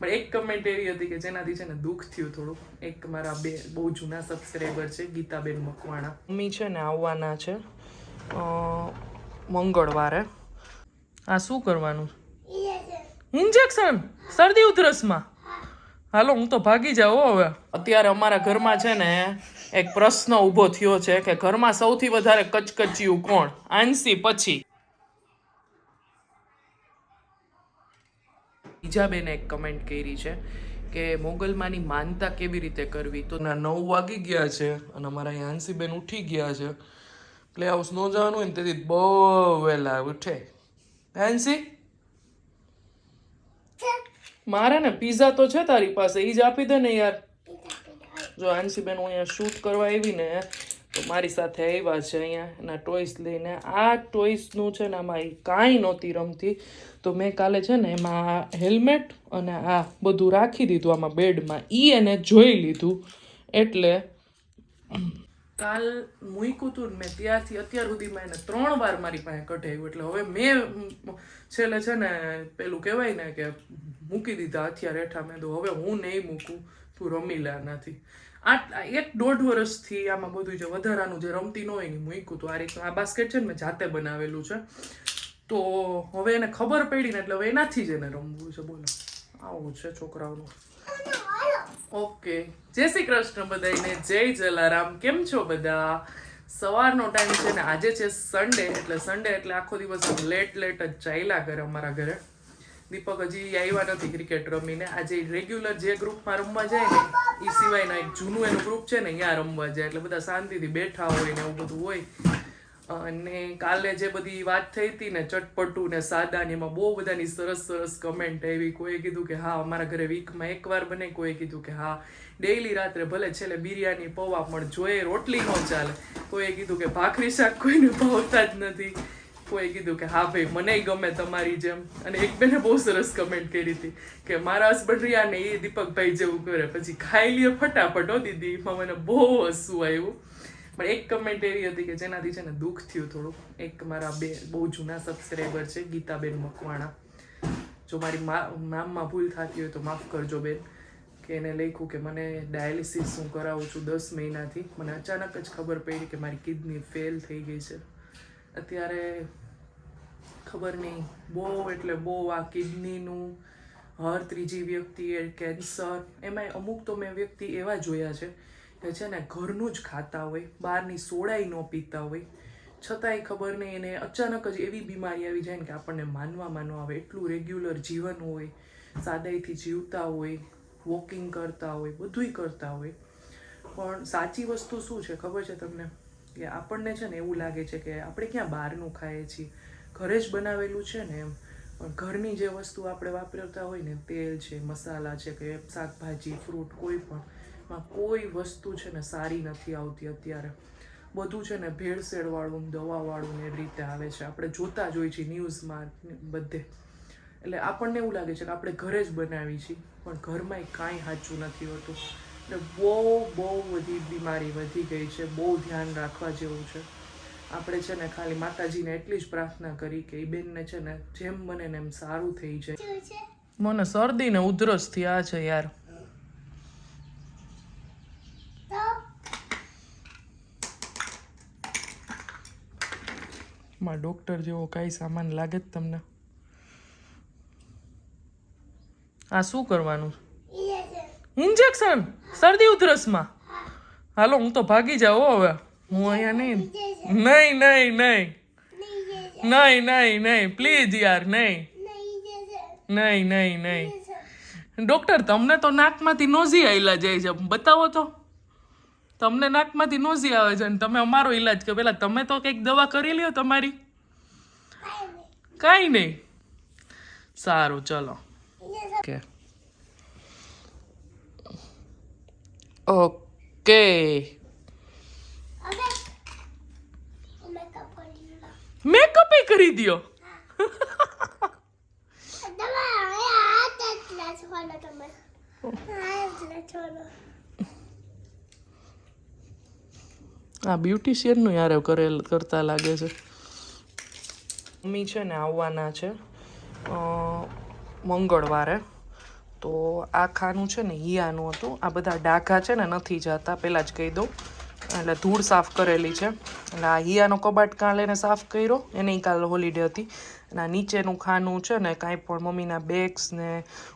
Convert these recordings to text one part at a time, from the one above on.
પણ એક કમેન્ટ એવી હતી કે જેનાથી છે ને દુઃખ થયું થોડું. એક મારા બે બહુ જૂના સબસ્ક્રાઈબર છે, ગીતાબેન મકવાણા. મમ્મી છે ને આવવાના છે મંગળવારે. આ શું કરવાનું? ઇન્જેક્શન શરદી ઉધરસમાં? હાલો, હું તો ભાગી જાઉં હવે. અત્યારે અમારા ઘરમાં છે ને એક પ્રશ્ન ઊભો થયો છે કે ઘરમાં સૌથી વધારે કચકચિયું કોણ? આંસી પછી. બીજા બેને એક કમેન્ટ કરી છે કે મોગલમાની માનતા કેવી રીતે કરવી? તો ના નવ વાગી ગયા છે અને અમારા યાનસીબેન ઉઠી ગયા છે. પ્લે હાઉસ ન જવાનું હોય ને તેથી બહુ વહેલા ઉઠે. યાનસી મારે ને પીઝા તો છે તારી પાસે એ જ આપી દે ને યાર. જો આનસીબેન હું અહીંયા શૂટ કરવા આવી ને મારી સાથે આવ્યા છે અહીંયા એના ટોયસ લઈને. આ ટોઈસનું છે ને આમાં એ કાંઈ નહોતી રમતી. તો મેં કાલે છે ને એમાં હેલ્મેટ અને આ બધું રાખી દીધું આમાં બેડમાં. એ એને જોઈ લીધું. એટલે કાલ મૂક્યું હતું મેં ત્યારથી અત્યાર સુધીમાં એને ત્રણ વાર મારી પાસે કઢાવ્યું. એટલે હવે મેં છેલ્લે છે ને પેલું કહેવાય ને કે મૂકી દીધા અત્યારે હેઠા મેં તો. હવે હું નહીં મૂકું. તું રમી લે આનાથી. આ એક દોઢ વર્ષથી આમાં બધું જે વધારાનું જે રમતી ન હોય એની મૂક્યું તો આ રીતનું આ બાસ્કેટ છે ને મેં જાતે બનાવેલું છે. તો હવે એને ખબર પડી ને એટલે હવે એનાથી જ એને રમવું છે. બોલો. આવું છે છોકરાઓનું. ઓકે. જય શ્રી કૃષ્ણ બધાને જય જલારામ. કેમ છો બધા? સવારનો ટાઈમ છે ને આજે છે સન્ડે એટલે સન્ડે એટલે આખો દિવસ લેટ લેટ જ ચાલ્યા કરે અમારા ઘરે. દીપક હજી આવ્યા નથી ક્રિકેટ રમીને. આજે રેગ્યુલર જે ગ્રુપમાં રમવા જાય ને, એ સિવાયના એક જૂનું એનું ગ્રુપ છે ને, ત્યાં રમવા જાય. એટલે બધા શાંતિથી બેઠા હોય ને એવું બધું હોય. અને કાલે જે બધી વાત થઈ હતી ને, ચટપટું ને સાદા ને, એમાં બહુ બધાની સરસ સરસ કમેન્ટ આવી. કોઈએ કીધું કે, હા, અમારા ઘરે વીકમાં એકવાર બને. કોઈએ કીધું કે, હા ડેઈલી રાત્રે ભલે છેલ્લે બિરયાની, પૌવા પણ જોઈએ, રોટલી ન ચાલે. કોઈએ કીધું કે, ભાખરી શાક કોઈને ભાવતા જ નથી. કોઈએ કીધું કે, હા ભાઈ મને ગમે તમારી જેમ. અને એક બેને બહુ સરસ કમેન્ટ કરી હતી કે, મારા હસબન્ડ રહ્યા ને એ દીપકભાઈ જેવું કરે. પછી ખાઈ લીએ ફટાફટ, હો દીદી. એમાં મને બહુ હસવું આવ્યું. પણ એક કમેન્ટ એવી હતી કે, જેનાથી છે ને દુઃખ થયું થોડું એક મારા બે, બહુ જૂના સબસ્ક્રાઈબર છે, ગીતાબેન મકવાણા. જો મારી નામમાં ભૂલ થતી હોય તો માફ કરજો બેન. કે એને લખ્યું કે, મને ડાયાલિસિસ હું કરાવું છું દસ મહિનાથી. મને અચાનક જ ખબર પડી કે મારી કિડની ફેલ થઈ ગઈ છે. અત્યારે ખબર નહીં. બહુ એટલે બહુ આ કિડનીનું, હર ત્રીજી વ્યક્તિએ કેન્સર એમાંય અમુક તો મેં વ્યક્તિ એવા જોયા છે કે છે ને ઘરનું જ ખાતા હોય, બહારની સોડાઈ ન પીતા હોય. છતાંય ખબર નહીં એને અચાનક જ એવી બીમારી આવી જાય ને કે આપણને માનવામાં ન આવે. એટલું રેગ્યુલર જીવન હોય, સાદાઈથી જીવતા હોય વોકિંગ કરતા હોય, બધુંય કરતા હોય. પણ સાચી વસ્તુ શું છે ખબર છે તમને? કે આપણને છે ને એવું લાગે છે કે આપણે ક્યાં બહારનું ખાઈએ છીએ. ઘરે જ બનાવેલું છે ને એમ. પણ ઘરની જે વસ્તુ આપણે વાપરતા હોય ને, તેલ છે, મસાલા છે કે શાકભાજી, ફ્રૂટ, કોઈ પણ માં કોઈ વસ્તુ છે ને સારી નથી આવતી અત્યારે. બધું છે ને ભેળસેળવાળું, દવાવાળું ને એવી રીતે આવે છે. આપણે જોતા જ હોય છીએ ન્યૂઝમાં બધે. એટલે આપણને એવું લાગે છે કે આપણે ઘરે જ બનાવી છીએ, પણ ઘરમાં કાંઈ સાચું નથી હોતું. એટલે બહુ બહુ બધી બીમારી વધી ગઈ છે બહુ ધ્યાન રાખવા જેવું છે. આપણે છે ને ખાલી માતાજીને એટલી જ પ્રાર્થના કરી કે એ બેનને છે ને જેમ બને ને એમ સારું થઈ જાય. મને શરદી ને ઉધરસ થયા છે યાર. માં ડોક્ટર જેવો કાંઈ સામાન લાગે જ તમને? આ શું કરવાનું? ઇન્જેક્શન શરદી ઉધરસમાં? હાલો હું તો ભાગી જાઉં હવે. હું અહીંયા નહીં. નહીં નહીં નહીં. નહીં નહીં નહીં. પ્લીઝ યાર નહીં. નહીં નહીં નહીં. ડૉક્ટર તમને તો નાકમાંથી નોઝી આવેલા જાય છે. બતાવો તો. તમને નાકમાંથી નોઝી આવે છે અને તમે અમારો ઈલાજ કે પેલા તમે તો કંઈક દવા કરી લ્યો તમારી. કાંઈ નહીં. સારું ચલો. ઓકે. ઓકે મેકઅપ કરી દ્યો આ બ્યુટિશિયનનું યાર કરેલ કરતા લાગે છે મમ્મી છે ને આવવાના છે મંગળવારે તો આ ખાનું છે ને હિયાનું હતું. આ બધા ડાઘા છે ને, નથી જતા પહેલાં જ કહી દઉં. એટલે ધૂળ સાફ કરેલી છે. એટલે આ હિયાનો કબાટ કાં એને સાફ કર્યો, એને કાલ હોલિડે હતી. અને આ નીચેનું ખાનું છે ને, કાંઈ પણ મમ્મીના બેગ્સ ને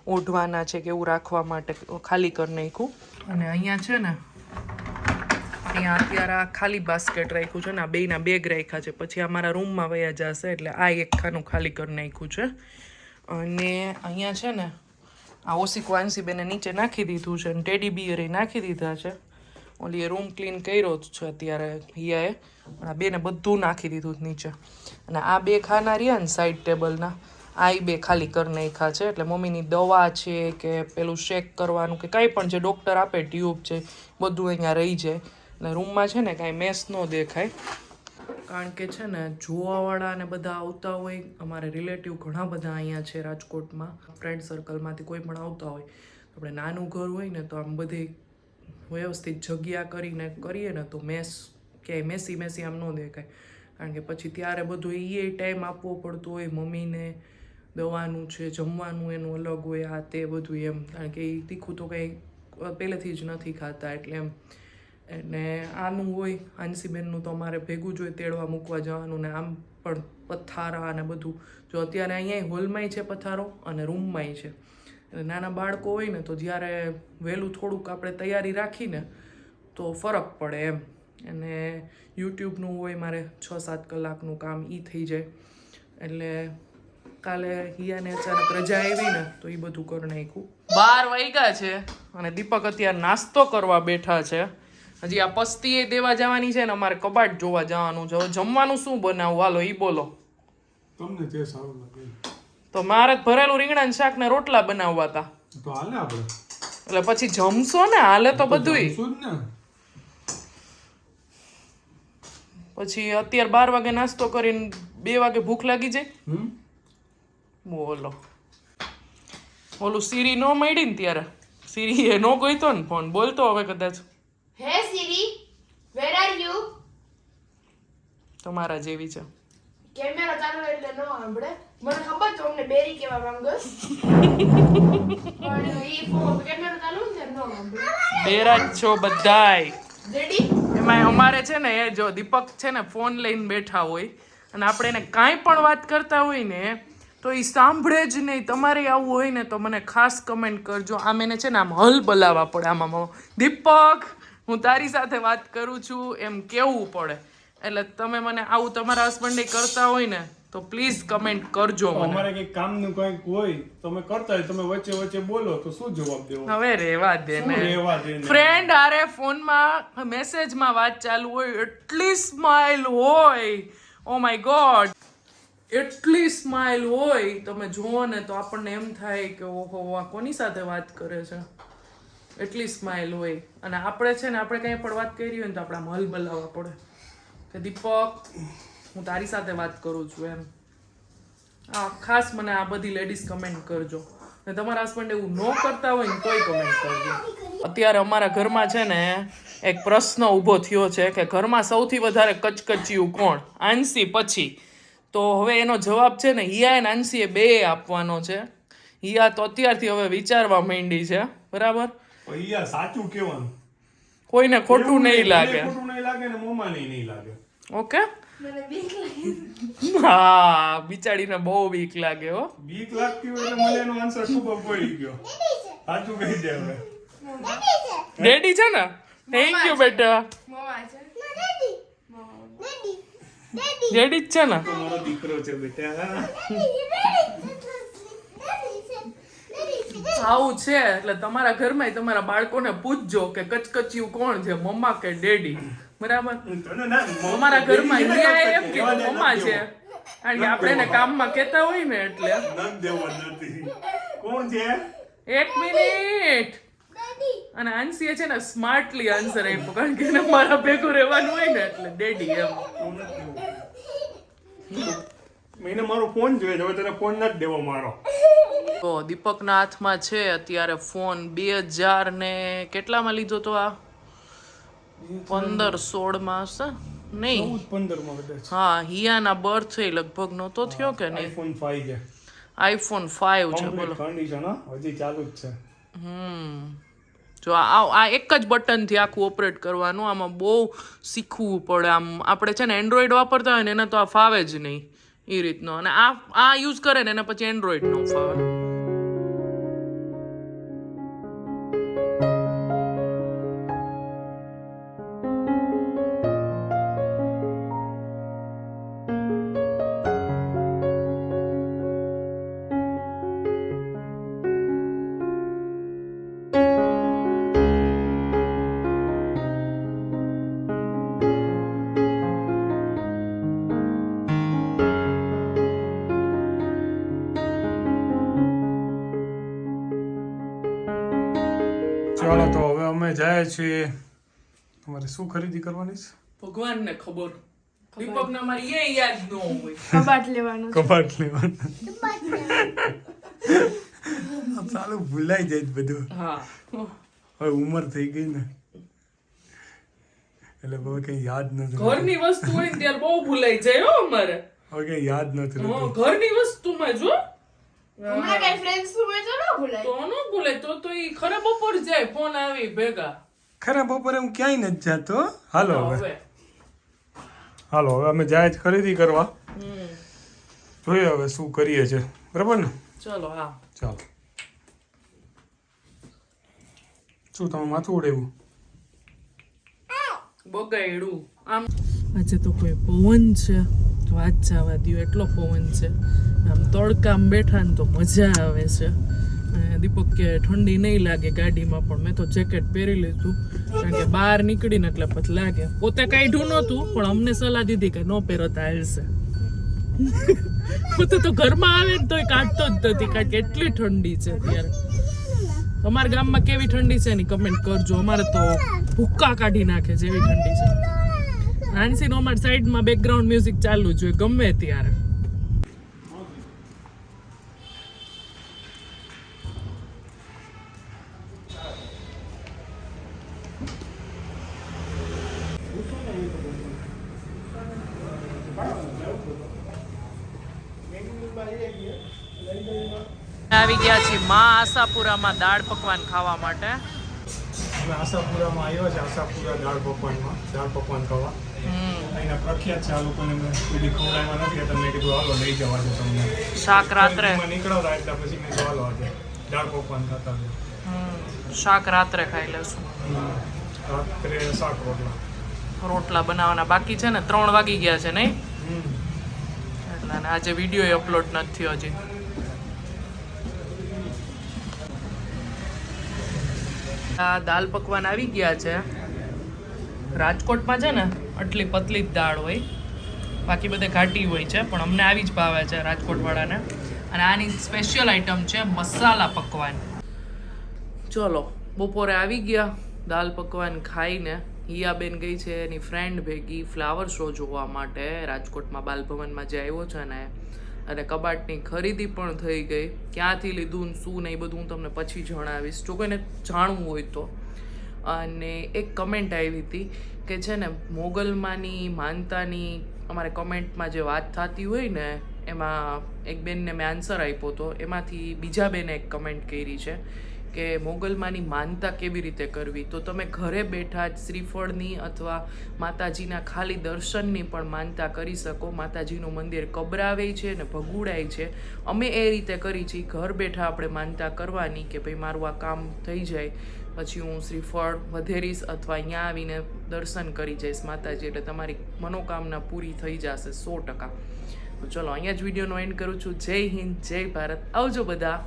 ઓઢવાના છે કે એવું રાખવા માટે ખાલી કરી નાખ્યું. અને અહીંયા છે ને, અહીંયા અત્યારે આ ખાલી બાસ્કેટ રાખ્યું છે ને, આ બેના બેગ રાખ્યા છે. પછી આ મારા રૂમમાં વયા જશે, એટલે આ એક ખાનું ખાલી કરી નાખ્યું છે. અને અહીંયા છે ને આ ઓસિક વાંસીબેને નીચે નાખી દીધું છે અને ટેડી બિયરે નાખી દીધા છે. ઓલી એ રૂમ ક્લીન કર્યો જ છે અત્યારે હિયાએ, પણ આ બેને બધું નાખી દીધું નીચે. અને આ બે ખાના રહ્યા ને સાઈડ ટેબલના આ બે ખાલી કરી નાખ્યા છે. એટલે મમ્મીની દવા છે કે પેલું શેક કરવાનું કે કાંઈ પણ જે ડૉક્ટર આપે ટ્યુબ છે, બધું અહીંયા રહી જાય. અને રૂમમાં છે ને કાંઈ મેસ ન દેખાય. કારણ કે છે ને, જોવાવાળા ને બધા આવતા હોય, અમારે રિલેટિવ ઘણા બધા અહીંયા છે રાજકોટમાં ફ્રેન્ડ સર્કલમાંથી કોઈ પણ આવતા હોય આપણે નાનું ઘર હોય ને, તો આમ બધી વ્યવસ્થિત જગ્યા કરીને કરીએ ને, તો મેસ ક્યાંય મેસી મેસી આમ ન દેખાય. કારણ કે પછી ત્યારે બધું એ ટાઈમ આપવો પડતો હોય, મમ્મીને દવાનું છે, જમવાનું એનું અલગ હોય, આ તે બધું એમ. કારણ કે એ તીખું તો કંઈ પહેલેથી જ નથી ખાતા, એટલે એમ અને આનું હોય હાંસીબેનનું તો અમારે ભેગું જ હોય, તેડવા મૂકવા જવાનું ને આમ પણ પથારા અને બધું. જો અત્યારે અહીંયા હોલમાંય છે પથારો અને રૂમમાંય છે. એટલે નાના બાળકો હોય ને તો જ્યારે વહેલું થોડુંક આપણે તૈયારી રાખીને તો ફરક પડે એમ. અને યુટ્યુબનું હોય મારે છ સાત કલાકનું કામ એ થઈ જાય. એટલે કાલે હિયાને અચાનક રજા આવી ને તો એ બધું કરી નાખ્યું. બાર વાગ્યા છે અને દીપક અત્યારે નાસ્તો કરવા બેઠા છે. હજી આ પસ્તી એ દેવા જવાની છે ને અમારે કબાટ જોવા જવાનું છે. હવે જમવાનું શું બનાવવું હાલો એ બોલો. તમને જે સારું લાગે તો મારે ભરેલું રીંગણા શાક ને રોટલા બનાવવા હતા. તો હાલે આપણે. એટલે પછી જમશો ને? હાલે તો બધુંય. ને. પછી અત્યારે બાર વાગે નાસ્તો કરીને બે વાગે ભૂખ લાગી જાય. બોલો. ઓલું સીરી નો મળી ને ત્યારે? સીરી એ નો ગોઈતો ને ફોન? બોલતો હવે કદાચ. તમારા જેવી છે. કેમેરા ચાલુ એટલે ન સાંભળે. મને ખબર છે અમને બેરી કેવા માંગો પણ ઈ ફોન કેમેરા ચાલુ ને ન સાંભળે. બેરા છો બધાય. રેડી એમાં અમારે છે ને એ જો દીપક છે ને ફોન લઈને બેઠા હોય. અને આપણે એને કાંઈ પણ વાત કરતા હોય ને તો એ સાંભળે જ નહીં. તમારે આવું હોય ને તો મને ખાસ કમેન્ટ કરજો. આમ એને છે ને આમ હલ બોલાવવા પડે આમાં. દીપક હું તારી સાથે વાત કરું છું. એમ કેવું પડે? એટલે તમે મને આવું તમારા હસબન્ડે કરતા હોય ને તો પ્લીઝ કમેન્ટ કરજો અમારે કઈ કામનું કંઈક હોય તમે કરતા હોય તમે વચ્ચે વચ્ચે બોલો તો શું જવાબ દેવો? હવે રેવા દે ને. રેવા દે ફ્રેન્ડ આરે ફોનમાં મેસેજમાં વાત ચાલુ હોય એટલી સ્માઇલ હોય. ઓ માય ગોડ એટલી સ્માઇલ હોય તમે જુઓ ને તો આપણને એમ થાય કે ઓહો આ કોની સાથે વાત કરે છે? એટલી સ્માઇલ હોય. અને આપણે છે ને આપણે કંઈ પણ વાત કરી હોય ને તો આપણા મલ બલાવવા પડે. કે દીપક હું તારી સાથે વાત કરું છું એમ. આ ખાસ મને આ બધી લેડીઝ કમેન્ટ કરજો. ને તમારા હસબન્ડ એવું ન કરતા હોય ને તોય કમેન્ટ કરજો. અત્યારે અમારા ઘરમાં છે ને એક પ્રશ્ન ઊભો થયો છે કે ઘરમાં સૌથી વધારે કચકચિયું કોણ? આંસી પછી. તો હવે એનો જવાબ છે ને હિયા અને આંસીએ બે આપવાનો છે. હિયા તો અત્યારથી હવે વિચારવા માંડી છે. બરાબર? હિયા સાચું કહેવાનું. કોઈને ખોટું નહીં લાગે. ખોટું નહીં લાગે ને મોમાને નહીં લાગે. ઓકે? મને બીક લાગે. હા બિચારીને બહુ બીક લાગે હો. બીક લાગતી હોય એટલે મને એનો આન્સર ખબર પડી ગયો. સાચું કહી દે હવે. રેડી છે. ને? થેન્ક યુ બેટા. મમ્મા જ છે ને? મારો દીકરો છે બેટા. આવું છે એટલે તમારા ઘરમાં તમારા બાળકોને પૂછજો કે કચકચિયું કોણ છે? મમ્મા કે ડેડી? બરાબર? અમારા ઘરમાં નથી એમ કે મમ્મા છે. કારણ કે આપણે એને કામમાં કહેતા હોય ને એટલે. નથી દેવા નથી. કોણ છે? એક મિનિટ. અને આંસીએ છે ને સ્માર્ટલી આન્સર આપ્યો કારણ કે એને મારા ભેગું રહેવાનું હોય ને એટલે ડેડી એમ? મને મારો ફોન જોઈએ હવે તને ફોન નથી દેવો મારો. તો દીપકના હાથમાં છે અત્યારે ફોન બે હજાર ને કેટલામાં લીધો તો આ? પંદર સોળમાં હશે નહીં. ચૌદ પંદર હા હિયાના બર્થ લગભગ નહોતો થયો કે નહીં? આઈફોન ફાઈવ છે આઈફોન ફાઈવ છે બોલો. કન્ડિશન હજી ચાલુ જ છે. હમ. જો આ આ એક જ બટનથી આખું ઓપરેટ કરવાનું આમાં બહુ શીખવું પડે. આમ આપણે છે ને એન્ડ્રોઈડ વાપરતા હોય ને એને તો આ ફાવે જ નહીં. એ રીતનો. અને આ આ યુઝ કરે ને એને પછી એન્ડ્રોઈડ નો ફાવે. ચાલો તો હવે અમે જાય છીએ. તમારે શું ખરીદી કરવાની છે? ભગવાનને ખબર. દીપક ને અમારી એ યાદ ન હોય. કબાટ લેવાનું કબાટ લેવાનું. ચાલુ ભૂલાઈ જાય બધું. હા. હવે ઉંમર થઈ ગઈ ને. એટલે બહુ કઈ યાદ નથી ઘરની વસ્તુ હોય ત્યારે બહુ ભૂલાઈ જાય હો અમારે. હવે કઈ યાદ નથી ઘરની વસ્તુ ઘરની વસ્તુમાં જો હમણાં કઈ friends હોય તો ન ભૂલાય. તો ન ભૂલાય તો તો ઈ ખરે બપોર જાય ફોન આવી ભેગા. ખરા બપોરે હું ક્યાંય નથી જાતો? હાલો હવે. હાલો હવે અમે જાય જ ખરીદી કરવા. જોઈએ હવે શું કરીએ છે. બરાબર ને? ચલો હા. ચાલો. શું તમે માથું ઉડેવું બગાડ્યું. આમ. આજે તો કોઈ પવન છે. વાત જવા દ્યો એટલો પવન છે. આમ તડકામ બેઠા ને તો મજા આવે છે. દીપક કે ઠંડી નહીં લાગે ગાડીમાં પણ મેં તો જેકેટ પહેરી લીધું. કારણ કે બહાર નીકળીને એટલે પછી લાગે. પોતે કાઢ્યું નહોતું, પણ અમને સલાહ દીધી કે ન પહેરો તો હાલશે. પોતે તો ઘરમાં આવે ને તોય કાઢતો જ નથી, કારણ કે એટલી ઠંડી છે અત્યારે. અમારા ગામમાં કેવી ઠંડી છે એની કમેન્ટ કરજો. અમારે તો ભૂક્કા કાઢી નાખે જેવી ઠંડી છે. નાનસીનો અમારી સાઈડમાં બેકગ્રાઉન્ડ મ્યુઝિક ચાલુ જોઈએ ગમે ત્યારે. આવી ગયા છીએ માં આશાપુરામાં દાળ પકવાન ખાવા માટે. આશાપુરામાં આવ્યો છે આશાપુરા દાળ પકવાનમાં દાળ પકવાન ખાવા. અહીંના પ્રખ્યાત છે આ લોકોને મેં સુધી ખવડાવ્યા નથી એટલે મેં કીધું હાલો લઈ જવા છે તમને. શાક રાત્રે? નીકળ્યા એટલે પછી મેં હાલો આજે દાળ પકવાન ખાતા છે શાક રાત્રે ખાઈ લેશું રાત્રે શાક રોટલા. રોટલા બનાવવાના બાકી છે ને ત્રણ વાગી ગયા છે નહીં. એટલે આજે વીડિયો અપલોડ નથી થયો હજી. આ દાલ પકવાન આવી ગયા છે. રાજકોટમાં છે ને, આટલી પતલી જ દાળ હોય. બાકી બધે ઘાટી હોય છે, પણ અમને આવી જ ભાવે છે રાજકોટવાળાને. અને આની સ્પેશિયલ આઈટમ છે મસાલા પકવાન. ચલો, બપોરે આવી ગયા દાલ પકવાન ખાઈને. હિયાબેન ગઈ છે, એની ફ્રેન્ડ ભેગી ફ્લાવર શો જોવા માટે. રાજકોટમાં બાલભવનમાં જે આવ્યો છે ને અને કબાટની ખરીદી પણ થઈ ગઈ. ક્યાંથી લીધું શું નહીં બધું હું તમને પછી જણાવીશ. જો કોઈને જાણવું હોય તો. અને એક કમેન્ટ આવી હતી કે છે ને, મોગલમાંની માનતાની અમારે કમેન્ટમાં જે વાત થતી હોય ને, એમાં એક બેનને મેં આન્સર આપ્યો હતો એમાંથી બીજા બેને એક કમેન્ટ કરી છે. કે મોગલમાની માનતા કેવી રીતે કરવી? તો તમે ઘરે બેઠા જ શ્રીફળની અથવા માતાજીના ખાલી દર્શનની પણ માનતા કરી શકો. માતાજીનું મંદિર કબરાવે છે ને ભગુડાય છે. અમે એ રીતે કરી છીએ. ઘર બેઠા આપણે માનતા કરવાની કે ભાઈ મારું આ કામ થઈ જાય, પછી હું શ્રીફળ વધેરીશ અથવા અહીંયા આવીને દર્શન કરી જઈશ માતાજી. એટલે તમારી મનોકામના પૂરી થઈ જશે સો ટકા. તો ચલો, અહીંયા જ વિડીયોનો એન્ડ કરું છું. જય હિન્દ, જય ભારત. આવજો બધા.